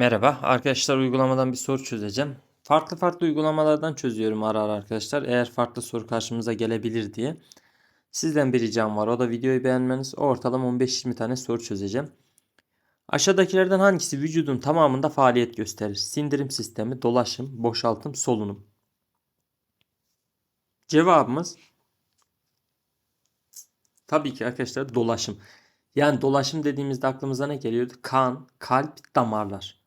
Merhaba arkadaşlar uygulamadan bir soru çözeceğim. Farklı farklı uygulamalardan çözüyorum ara ara arkadaşlar. Eğer farklı soru karşımıza gelebilir diye. Sizden bir ricam var. O da videoyu beğenmeniz. Ortalama 15-20 tane soru çözeceğim. Aşağıdakilerden hangisi vücudun tamamında faaliyet gösterir? Sindirim sistemi, dolaşım, boşaltım, solunum. Cevabımız tabii ki arkadaşlar dolaşım. Yani dolaşım dediğimizde aklımıza ne geliyordu? Kan, kalp, damarlar.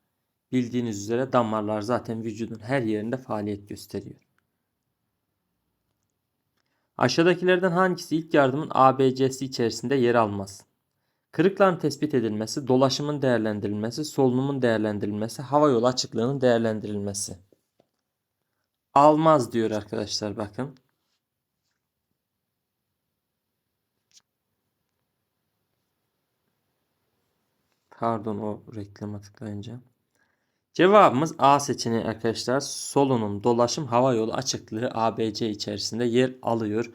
Bildiğiniz üzere damarlar zaten vücudun her yerinde faaliyet gösteriyor. Aşağıdakilerden hangisi ilk yardımın ABC'si içerisinde yer almaz? Kırıkların tespit edilmesi, dolaşımın değerlendirilmesi, solunumun değerlendirilmesi, hava yolu açıklığının değerlendirilmesi. Almaz diyor arkadaşlar bakın. Pardon o reklama tıklayınca. Cevabımız A seçeneği arkadaşlar. Solunum, dolaşım, hava yolu açıklığı ABC içerisinde yer alıyor.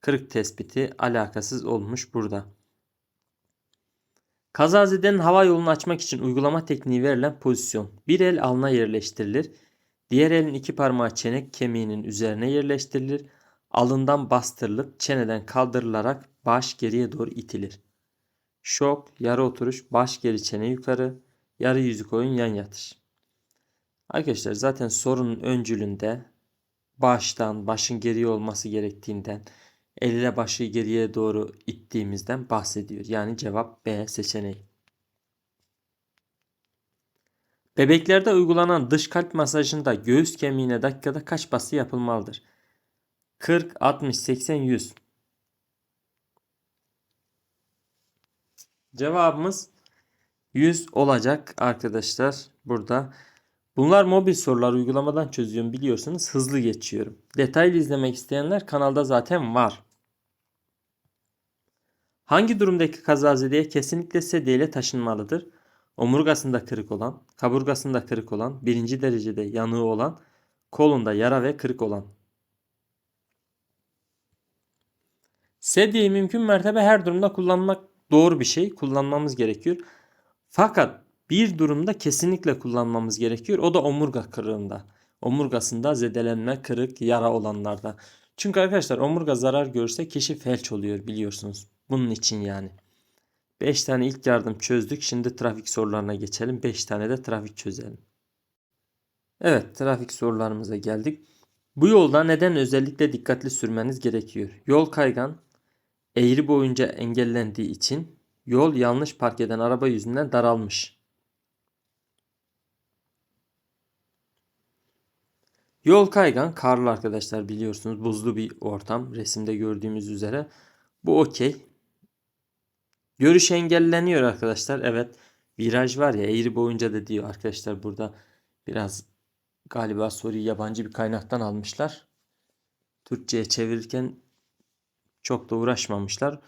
Kırık tespiti alakasız olmuş burada. Kazazedenin hava yolunu açmak için uygulama tekniği verilen pozisyon. Bir el alnına yerleştirilir. Diğer elin iki parmağı çenek kemiğinin üzerine yerleştirilir. Alından bastırılıp çeneden kaldırılarak baş geriye doğru itilir. Şok, yarı oturuş, baş geri çene yukarı, yarı yüzük oyun yan yatış. Arkadaşlar zaten sorunun öncülünde baştan, başın geriye olması gerektiğinden, el ile başı geriye doğru ittiğimizden bahsediyor. Yani cevap B seçeneği. Bebeklerde uygulanan dış kalp masajında göğüs kemiğine dakikada kaç bası yapılmalıdır? 40, 60, 80, 100. Cevabımız 100 olacak arkadaşlar burada. Bunlar mobil sorular uygulamadan çözüyorum biliyorsunuz hızlı geçiyorum. Detaylı izlemek isteyenler kanalda zaten var. Hangi durumdaki kazazedeye kesinlikle sedyeyle taşınmalıdır? Omurgasında kırık olan, kaburgasında kırık olan, birinci derecede yanığı olan, kolunda yara ve kırık olan. Sedyeyi mümkün mertebe her durumda kullanmak doğru bir şey. Kullanmamız gerekiyor. Fakat bir durumda kesinlikle kullanmamız gerekiyor. O da omurga kırığında. Omurgasında zedelenme, kırık, yara olanlarda. Çünkü arkadaşlar omurga zarar görürse kişi felç oluyor biliyorsunuz. Bunun için yani. 5 tane ilk yardım çözdük. Şimdi trafik sorularına geçelim. 5 tane de trafik çözelim. Evet trafik sorularımıza geldik. Bu yolda neden özellikle dikkatli sürmeniz gerekiyor? Yol kaygan, eğri boyunca engellendiği için yol yanlış park eden araba yüzünden daralmış. Yol kaygan, karlı arkadaşlar biliyorsunuz buzlu bir ortam resimde gördüğümüz üzere. Bu okey. Görüş engelleniyor arkadaşlar. Evet viraj var ya eğri boyunca da diyor arkadaşlar burada biraz galiba soruyu yabancı bir kaynaktan almışlar. Türkçe'ye çevirirken çok da uğraşmamışlar.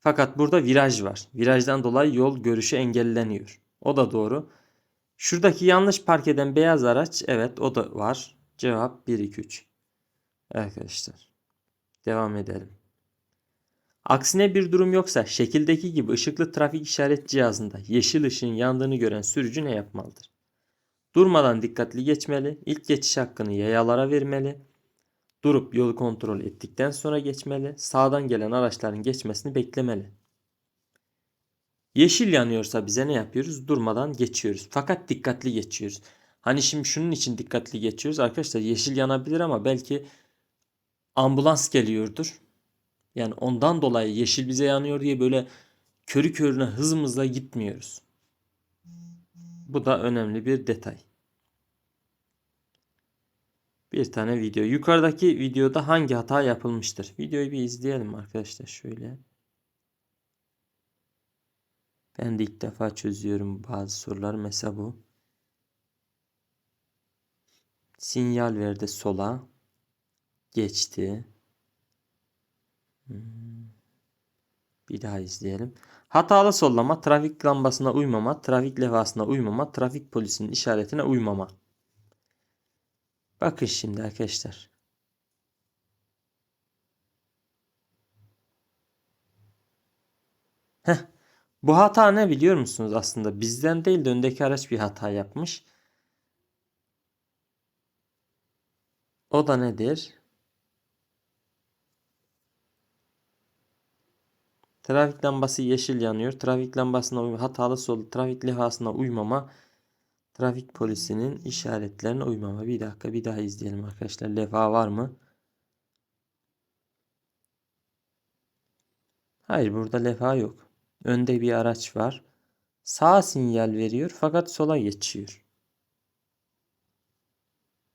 Fakat burada viraj var. Virajdan dolayı yol görüşü engelleniyor. O da doğru. Şuradaki yanlış park eden beyaz araç evet o da var. Cevap 1 2 3. Arkadaşlar devam edelim. Aksine bir durum yoksa şekildeki gibi ışıklı trafik işaret cihazında yeşil ışığın yandığını gören sürücü ne yapmalıdır? Durmadan dikkatli geçmeli, ilk geçiş hakkını yayalara vermeli, durup yolu kontrol ettikten sonra geçmeli, sağdan gelen araçların geçmesini beklemeli. Yeşil yanıyorsa bize ne yapıyoruz? Durmadan geçiyoruz. Fakat dikkatli geçiyoruz. Hani şimdi şunun için dikkatli geçiyoruz. Arkadaşlar yeşil yanabilir ama belki ambulans geliyordur. Yani ondan dolayı yeşil bize yanıyor diye böyle körü körüne hızımızla gitmiyoruz. Bu da önemli bir detay. Bir tane video. Yukarıdaki videoda hangi hata yapılmıştır? Videoyu bir izleyelim arkadaşlar şöyle. Ben de ilk defa çözüyorum bazı soruları. Mesela bu. Sinyal verdi sola. Geçti. Hmm. Bir daha izleyelim. Hatalı sollama, trafik lambasına uymama, trafik levhasına uymama, trafik polisinin işaretine uymama. Bakın şimdi arkadaşlar. Heh, Bu hata ne biliyor musunuz aslında? Bizden değil de öndeki araç bir hata yapmış. O da nedir? Trafik lambası yeşil yanıyor. Trafik lambasına uy hatalı sol trafik levhasına uymama. Trafik polisinin işaretlerine uymama. Bir dakika bir daha izleyelim arkadaşlar. Levha var mı? Hayır burada levha yok. Önde bir araç var. Sağ sinyal veriyor fakat sola geçiyor.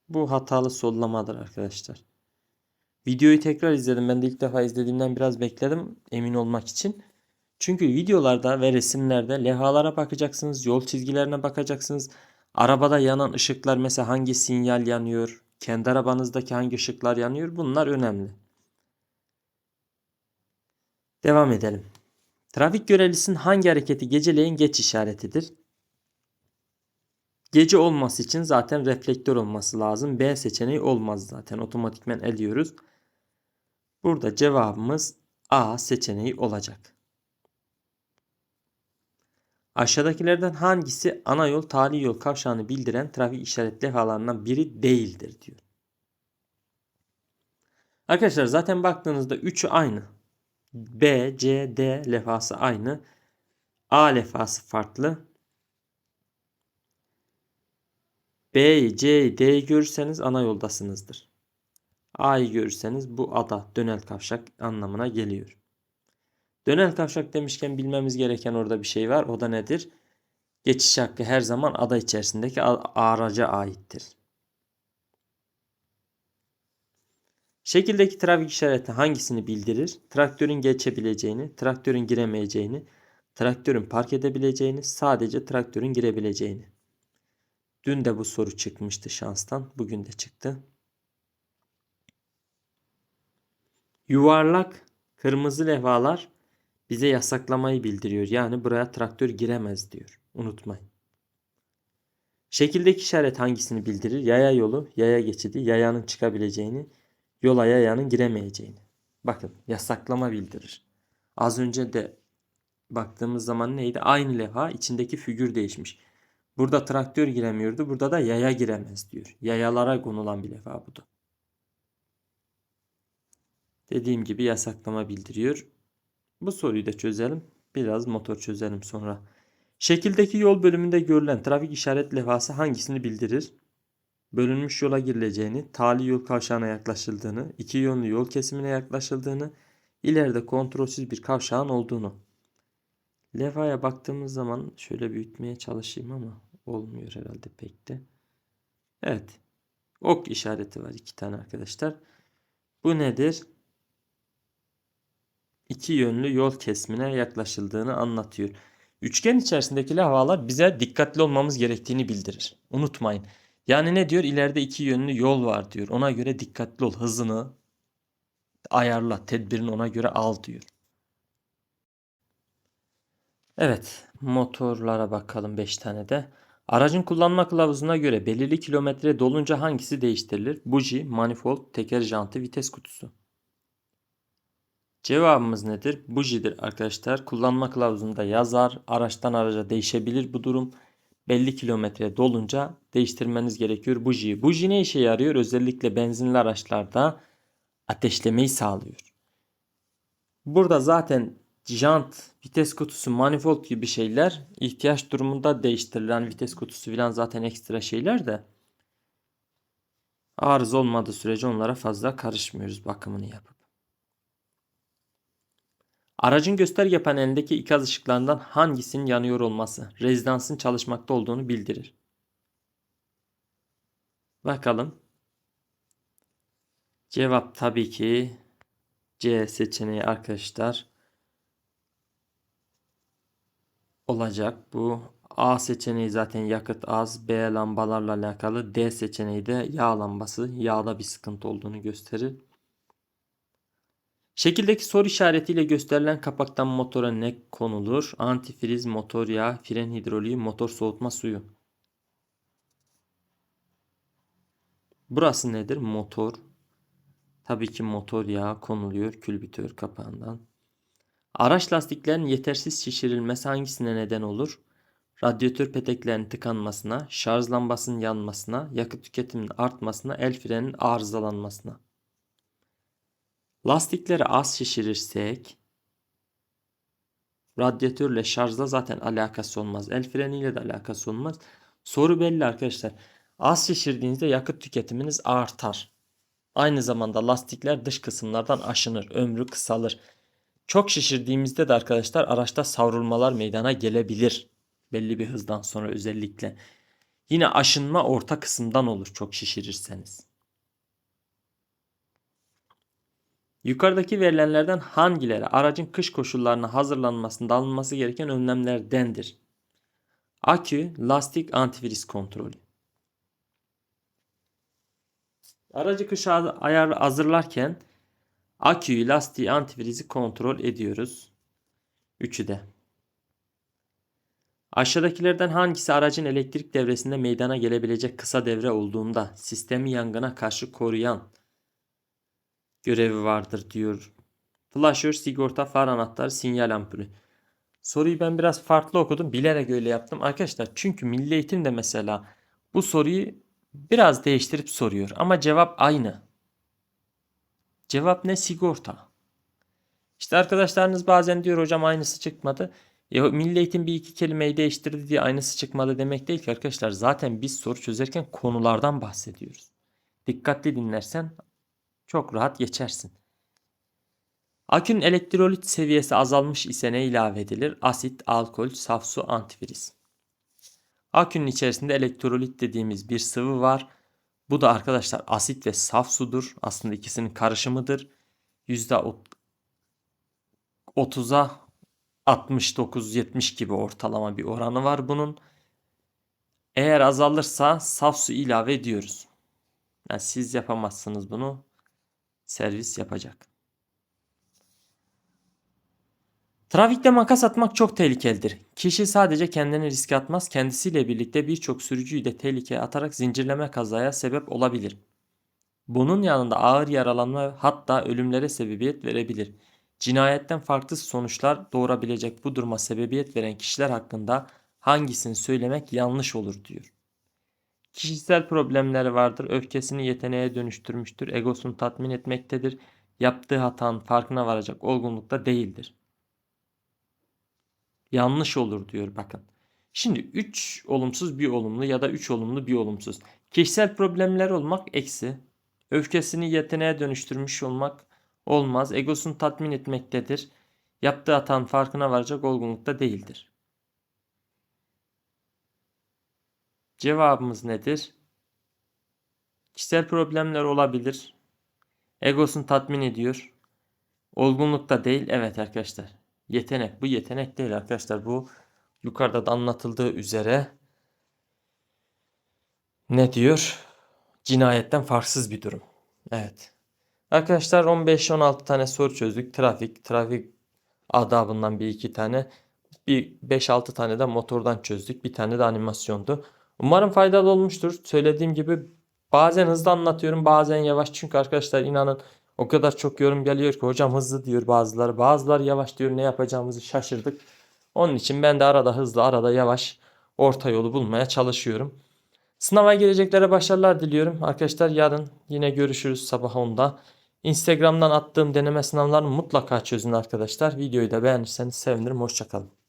Bu hatalı sollamadır arkadaşlar. Videoyu tekrar izledim. Ben de ilk defa izlediğimden biraz bekledim emin olmak için. Çünkü videolarda ve resimlerde levhalara bakacaksınız, yol çizgilerine bakacaksınız. Arabada yanan ışıklar mesela hangi sinyal yanıyor, kendi arabanızdaki hangi ışıklar yanıyor bunlar önemli. Devam edelim. Trafik görevlisinin hangi hareketi geceleyin geç işaretidir? Gece olması için zaten reflektör olması lazım. B seçeneği olmaz zaten. Otomatikmen eliyoruz. Burada cevabımız A seçeneği olacak. Aşağıdakilerden hangisi ana yol tali yol kavşağını bildiren trafik işaret levhalarından biri değildir diyor. Arkadaşlar zaten baktığınızda üçü aynı. B, C, D levhası aynı. A levhası farklı. B, C, D'yi görürseniz ana yoldasınızdır. A'yı görürseniz bu ada dönel kavşak anlamına geliyor. Dönel kavşak demişken bilmemiz gereken orada bir şey var. O da nedir? Geçiş hakkı her zaman ada içerisindeki araca aittir. Şekildeki trafik işareti hangisini bildirir? Traktörün geçebileceğini, traktörün giremeyeceğini, traktörün park edebileceğini, sadece traktörün girebileceğini. Dün de bu soru çıkmıştı şanstan. Bugün de çıktı. Yuvarlak kırmızı levhalar bize yasaklamayı bildiriyor. Yani buraya traktör giremez diyor. Unutmayın. Şekildeki işaret hangisini bildirir? Yaya yolu, yaya geçidi, yayanın çıkabileceğini, yola yayanın giremeyeceğini. Bakın yasaklama bildirir. Az önce de baktığımız zaman neydi? Aynı levha içindeki figür değişmiş. Burada traktör giremiyordu. Burada da yaya giremez diyor. Yayalara konulan bir levha bu da. Dediğim gibi yasaklama bildiriyor. Bu soruyu da çözelim. Biraz motor çözelim sonra. Şekildeki yol bölümünde görülen trafik işaret levhası hangisini bildirir? Bölünmüş yola girileceğini, tali yol kavşağına yaklaşıldığını, iki yönlü yol kesimine yaklaşıldığını, ileride kontrolsüz bir kavşağın olduğunu. Levhaya baktığımız zaman şöyle büyütmeye çalışayım ama olmuyor herhalde pek de. Evet. Ok işareti var iki tane arkadaşlar. Bu nedir? İki yönlü yol kesimine yaklaşıldığını anlatıyor. Üçgen içerisindeki levhalar bize dikkatli olmamız gerektiğini bildirir. Unutmayın. Yani ne diyor? İleride iki yönlü yol var diyor. Ona göre dikkatli ol. Hızını ayarla. Tedbirini ona göre al diyor. Evet. Motorlara bakalım 5 tane de. Aracın kullanma kılavuzuna göre belirli kilometre dolunca hangisi değiştirilir? Buji, manifold, teker jantı, vites kutusu. Cevabımız nedir? Bujidir arkadaşlar. Kullanma kılavuzunda yazar. Araçtan araca değişebilir bu durum. Belli kilometre dolunca değiştirmeniz gerekiyor bujiyi. Buji ne işe yarıyor? Özellikle benzinli araçlarda ateşlemeyi sağlıyor. Burada zaten jant, vites kutusu, manifold gibi şeyler ihtiyaç durumunda değiştirilen vites kutusu falan zaten ekstra şeyler de arıza olmadığı sürece onlara fazla karışmıyoruz bakımını yapıp. Aracın gösterge panelindeki ikaz ışıklarından hangisinin yanıyor olması rezidansın çalışmakta olduğunu bildirir. Bakalım. Cevap tabii ki C seçeneği arkadaşlar. Olacak bu. A seçeneği zaten yakıt az. B lambalarla alakalı. D seçeneği de yağ lambası. Yağda bir sıkıntı olduğunu gösterir. Şekildeki soru işaretiyle gösterilen kapaktan motora ne konulur? Antifriz, motor yağı, fren hidroliği, motor soğutma suyu. Burası nedir? Motor. Tabii ki motor yağı konuluyor külbütör kapağından. Araç lastiklerinin yetersiz şişirilmesi hangisine neden olur? Radyatör peteklerinin tıkanmasına, şarj lambasının yanmasına, yakıt tüketiminin artmasına, el freninin arızalanmasına. Lastikleri az şişirirsek radyatörle şarjla zaten alakası olmaz. El freniyle de alakası olmaz. Soru belli arkadaşlar. Az şişirdiğinizde yakıt tüketiminiz artar. Aynı zamanda lastikler dış kısımlardan aşınır, ömrü kısalır. Çok şişirdiğimizde de arkadaşlar araçta savrulmalar meydana gelebilir. Belli bir hızdan sonra özellikle. Yine aşınma orta kısımdan olur çok şişirirseniz. Yukarıdaki verilenlerden hangileri aracın kış koşullarına hazırlanmasında alınması gereken önlemlerdendir? Akü, lastik, antifriz kontrolü. Aracı kışa ayar hazırlarken aküyü, lastiği, antifrizi kontrol ediyoruz. Üçü de. Aşağıdakilerden hangisi aracın elektrik devresinde meydana gelebilecek kısa devre olduğunda sistemi yangına karşı koruyan görevi vardır diyor. Flaşör, sigorta, far anahtarı, sinyal ampulü. Soruyu ben biraz farklı okudum. Bilerek öyle yaptım. Arkadaşlar çünkü Milli Eğitim de mesela bu soruyu biraz değiştirip soruyor. Ama cevap aynı. Cevap ne? Sigorta. İşte arkadaşlarınız bazen diyor hocam aynısı çıkmadı. E, Milli Eğitim bir iki kelimeyi değiştirdi diye aynısı çıkmadı demek değil ki arkadaşlar. Zaten biz soru çözerken konulardan bahsediyoruz. Dikkatli dinlersen çok rahat geçersin. Akünün elektrolit seviyesi azalmış ise ne ilave edilir? Asit, alkol, saf su, antifriz. Akünün içerisinde elektrolit dediğimiz bir sıvı var. Bu da arkadaşlar asit ve saf sudur. Aslında ikisinin karışımıdır. %30'a 69-70 gibi ortalama bir oranı var bunun. Eğer azalırsa saf su ilave ediyoruz. Yani siz yapamazsınız bunu. Servis yapacak. Trafikte makas atmak çok tehlikelidir. Kişi sadece kendini riske atmaz, kendisiyle birlikte birçok sürücüyü de tehlikeye atarak zincirleme kazaya sebep olabilir. Bunun yanında ağır yaralanma hatta ölümlere sebebiyet verebilir. Cinayetten farklı sonuçlar doğurabilecek bu duruma sebebiyet veren kişiler hakkında hangisini söylemek yanlış olur diyor. Kişisel problemleri vardır, öfkesini yeteneğe dönüştürmüştür, egosunu tatmin etmektedir, yaptığı hatanın farkına varacak olgunlukta değildir yanlış olur diyor bakın. Şimdi 3 olumsuz bir olumlu ya da 3 olumlu bir olumsuz. Kişisel problemler olmak eksi. Öfkesini yeteneğe dönüştürmüş olmak olmaz. Egosunu tatmin etmektedir. Yaptığı hatan farkına varacak olgunlukta değildir. Cevabımız nedir? Kişisel problemler olabilir. Egosunu tatmin ediyor. Olgunlukta değil. Evet arkadaşlar. Yetenek. Bu yetenek değil arkadaşlar. Bu yukarıda da anlatıldığı üzere ne diyor? Cinayetten farksız bir durum. Evet. Arkadaşlar 15-16 tane soru çözdük. Trafik, trafik adabından bir iki tane. Bir 5-6 tane de motordan çözdük. Bir tane de animasyondu. Umarım faydalı olmuştur. Söylediğim gibi bazen hızlı anlatıyorum bazen yavaş. Çünkü arkadaşlar inanın o kadar çok yorum geliyor ki hocam hızlı diyor bazıları. Bazıları yavaş diyor ne yapacağımızı şaşırdık. Onun için ben de arada hızlı arada yavaş orta yolu bulmaya çalışıyorum. Sınava gireceklere başarılar diliyorum. Arkadaşlar yarın yine görüşürüz sabah 10'da. Instagram'dan attığım deneme sınavlarını mutlaka çözün arkadaşlar. Videoyu da beğenirseniz sevinirim. Hoşçakalın.